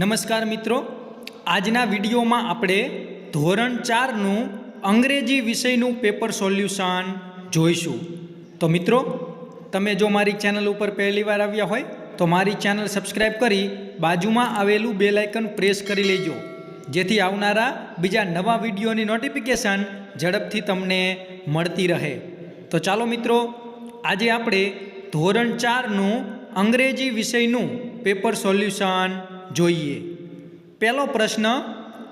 નમસ્કાર મિત્રો. આજના વિડીયોમાં આપણે ધોરણ ચારનું અંગ્રેજી વિષયનું પેપર સોલ્યુશન જોઈશું. તો મિત્રો, તમે જો મારી ચેનલ ઉપર પહેલીવાર આવ્યા હોય, તો મારી ચેનલ સબસ્ક્રાઈબ કરી બાજુમાં આવેલું બે લાઇકન પ્રેસ કરી લેજો. જેથી આવનારા બીજા નવા વિડીયોની નોટિફિકેશન ઝડપથી તમને મળતી રહે. તો ચાલો મિત્રો, આજે આપણે ધોરણ ચારનું અંગ્રેજી વિષયનું પેપર સોલ્યુશન જોઈએ. પહેલો પ્રશ્ન,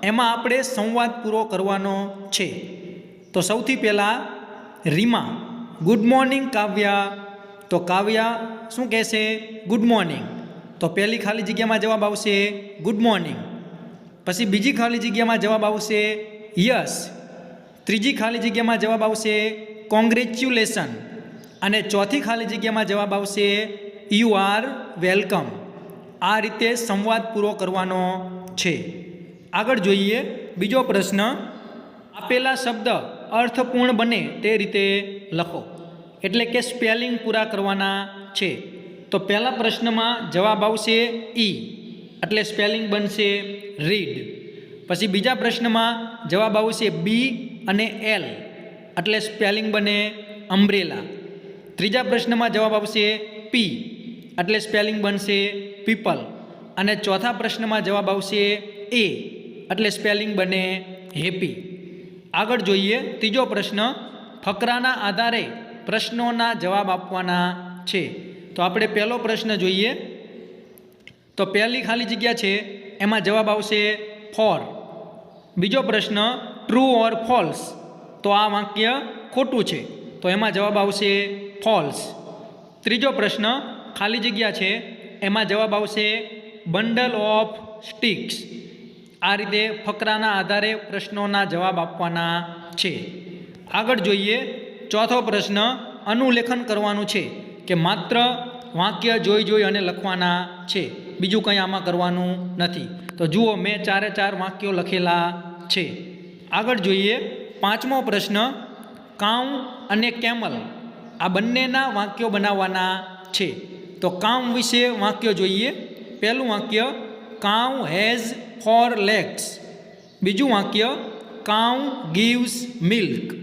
એમાં આપણે સંવાદ પૂરો કરવાનો છે? તો સૌથી પહેલાં, રીમા, ગુડ મોર્નિંગ, કાવ્યા. તો કાવ્યા શું કહેશે? Good morning. તો પહેલી ખાલી જગ્યામાં જવાબ આવશે, ગુડ મોર્નિંગ. પછી બીજી ખાલી જગ્યામાં જવાબ આવશે, યસ. ત્રીજી ખાલી જગ્યામાં જવાબ આવશે, કોંગ્રેચ્યુલેશન. અને ચોથી ખાલી જગ્યામાં જવાબ આવશે, યુ આર વેલકમ. આ રીતે સંવાદ પૂરો કરવાનો છે. આગળ જોઈએ બીજો પ્રશ્ન, આપેલા શબ્દ અર્થપૂર્ણ બને તે રીતે લખો. એટલે કે સ્પેલિંગ પૂરા કરવાના છે. તો પહેલા પ્રશ્નમાં જવાબ આવશે ઈ એટલે સ્પેલિંગ બનશે રીડ પછી બીજા પ્રશ્નમાં જવાબ આવશે બી અને એલ એટલે સ્પેલિંગ બને અમ્બ્રેલા ત્રીજા પ્રશ્નમાં જવાબ આવશે પી એટલે સ્પેલિંગ બનશે પીપલ. અને ચોથા પ્રશ્નમાં જવાબ આવશે એ. એટલે સ્પેલિંગ બને હેપી. આગળ જોઈએ ત્રીજો પ્રશ્ન, ફકરાના આધારે પ્રશ્નોના જવાબ આપવાના છે. તો આપણે પહેલો પ્રશ્ન જોઈએ. તો પહેલી ખાલી જગ્યા છે, એમાં જવાબ આવશે ફોર. બીજો પ્રશ્ન, ટ્રુ ઓર ફોલ્સ? તો આ વાક્ય ખોટું છે. તો એમાં જવાબ આવશે ફોલ્સ. ત્રીજો પ્રશ્ન, ખાલી જગ્યા છે એમાં જવાબ આવશે બંડલ ઓફ સ્ટિક્સ. આ રીતે ફકરાના આધારે પ્રશ્નોના જવાબ આપવાના છે. આગળ જોઈએ, ચોથો પ્રશ્ન અનુલેખન કરવાનું છે કે માત્ર વાક્ય જોઈ જોઈ અને લખવાના છે. બીજું કંઈ આમાં કરવાનું નથી. તો જુઓ, મેં ચારે ચાર વાક્યો લખેલા છે. આગળ જોઈએ, પાંચમો પ્રશ્ન કાઉ અને કેમલ આ બંનેના વાક્યો બનાવવાના છે. તો કામ વિશે વાક્ય જોઈએ. પહેલું વાક્ય, કાઉ હેઝ ફોર લેગ્સ. બીજું વાક્ય, કાઉ ગીવ્સ મિલ્ક.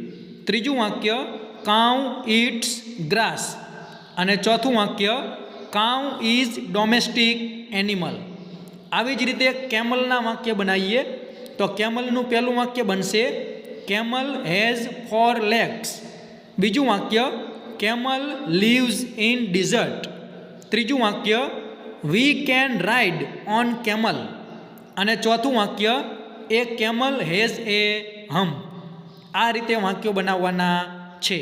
ત્રીજું વાક્ય, કાઉ ઇટ્સ ગ્રાસ. અને ચોથું વાક્ય, કાઉ ઇઝ ડોમેસ્ટિક એનિમલ. આવી જ રીતે કેમલના વાક્ય બનાવીએ. તો કેમલનું પહેલું વાક્ય બનશે, કેમલ હેઝ ફોર લેગ્સ. બીજું વાક્ય, કેમલ લીવ્સ ઇન ડિઝર્ટ. ત્રીજું વાક્ય we can ride on camel અને ચોથું વાક્ય એ કેમલ હેઝ એ હમ આ રીતે વાક્યો બનાવવાના છે.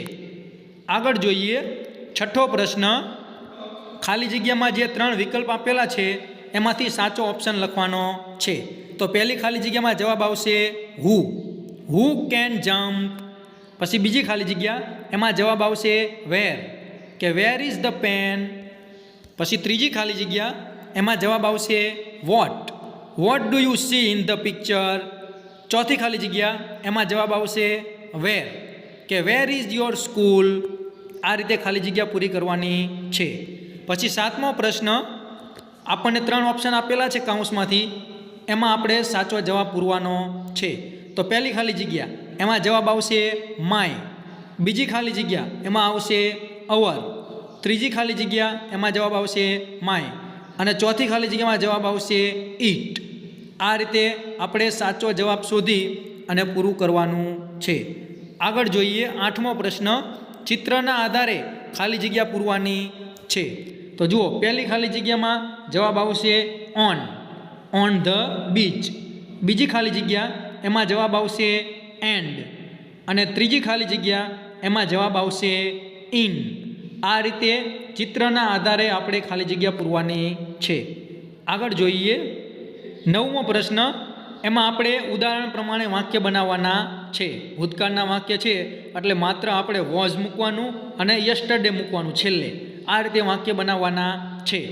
આગળ જોઈએ, છઠ્ઠો પ્રશ્ન, ખાલી જગ્યામાં જે ત્રણ વિકલ્પ આપેલા છે, એમાંથી સાચો ઓપ્શન લખવાનો છે. તો પહેલી ખાલી જગ્યામાં જવાબ આવશે હુ હુ કેન જમ્પ પછી બીજી ખાલી જગ્યા, એમાં જવાબ આવશે વેર કે વેર ઇઝ ધ પેન પછી ત્રીજી ખાલી જગ્યા, એમાં જવાબ આવશે what what do you see in the picture ચોથી ખાલી જગ્યા, એમાં જવાબ આવશે વેર કે વેર ઇઝ યોર સ્કૂલ આ રીતે ખાલી જગ્યા પૂરી કરવાની છે. પછી સાતમો પ્રશ્ન, આપણને ત્રણ ઓપ્શન આપેલા છે કાઉન્સમાંથી એમાં આપણે સાચો જવાબ પૂરવાનો છે. તો પહેલી ખાલી જગ્યા, એમાં જવાબ આવશે માય બીજી ખાલી જગ્યા, એમાં આવશે અવર ત્રીજી ખાલી જગ્યા એમાં જવાબ આવશે માય અને ચોથી ખાલી જગ્યામાં જવાબ આવશે ઈટ. આ રીતે આપણે સાચો જવાબ શોધી અને પૂરું કરવાનું છે. આગળ જોઈએ આઠમો પ્રશ્ન, ચિત્રના આધારે ખાલી જગ્યા પૂરવાની છે. તો જુઓ, પહેલી ખાલી જગ્યામાં જવાબ આવશે ઓન ઓન ધ બીચ. બીજી ખાલી જગ્યા એમાં જવાબ આવશે એન્ડ. અને ત્રીજી ખાલી જગ્યા એમાં જવાબ આવશે ઇન. આ રીતે ચિત્રના આધારે આપણે ખાલી જગ્યા પૂરવાની છે. આગળ જોઈએ. નવમો પ્રશ્ન, એમાં આપણે ઉદાહરણ પ્રમાણે વાક્ય બનાવવાના છે. ભૂતકાળના વાક્ય છે, એટલે માત્ર આપણે વોઝ મૂકવાનું અને યસ્ટરડે મૂકવાનું છેલ્લે. આ રીતે વાક્ય બનાવવાના છે.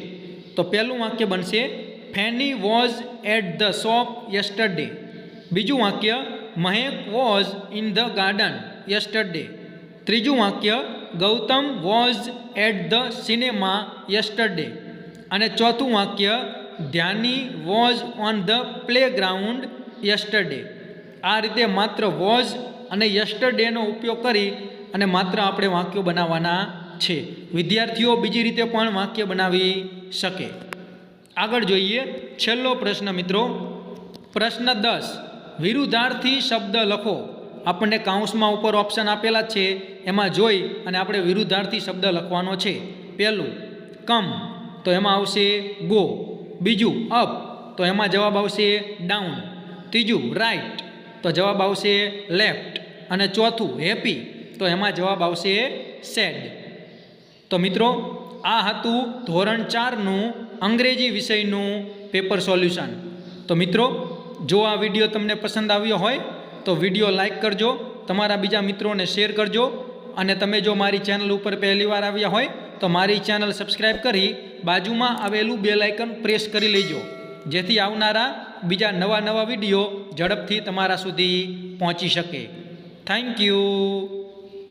તો પહેલું વાક્ય બનશે, Fanny was at the shop yesterday. બીજું વાક્ય, Mahek was in the garden yesterday. ત્રીજું વાક્ય Gautam was at the cinema yesterday. અને ચોથું વાક્ય, Dhyani was on the playground yesterday. આ રીતે માત્ર વોઝ અને યસ્ટરડેનો ઉપયોગ કરી અને માત્ર આપણે વાક્યો બનાવવાના છે. વિદ્યાર્થીઓ બીજી રીતે પણ વાક્ય બનાવી શકે. આગળ જોઈએ છેલ્લો પ્રશ્ન મિત્રો. પ્રશ્ન દસ, વિરુદ્ધાર્થી શબ્દ લખો. આપણને કાઉન્સમાં ઉપર ઓપ્શન આપેલા છે. એમાં જોઈ અને આપણે વિરુદ્ધાર્થી શબ્દ લખવાનો છે. પહેલું, કમ, તો એમાં આવશે ગો. બીજું, અપ, તો એમાં જવાબ આવશે ડાઉન. ત્રીજું, રાઈટ, તો જવાબ આવશે લેફ્ટ. અને ચોથું, હેપી, તો એમાં જવાબ આવશે સેડ. તો મિત્રો, આ હતું ધોરણ ચારનું અંગ્રેજી વિષયનું પેપર સોલ્યુશન. તો મિત્રો, જો આ વીડિયો તમને પસંદ આવ્યો હોય તો વીડિયો લાઇક કરજો, તમારા બીજા મિત્રોને શેર કરજો અને તમે જો મારી ચેનલ ઉપર પહેલીવાર આવ્યા હોય તો મારી ચેનલ સબસ્ક્રાઈબ કરી બાજુમાં આવેલું બેલ આઇકન પ્રેસ કરી લેજો. જેથી આવનારા બીજા નવા નવા વીડિયો ઝડપથી તમારા સુધી પહોંચી શકે. Thank you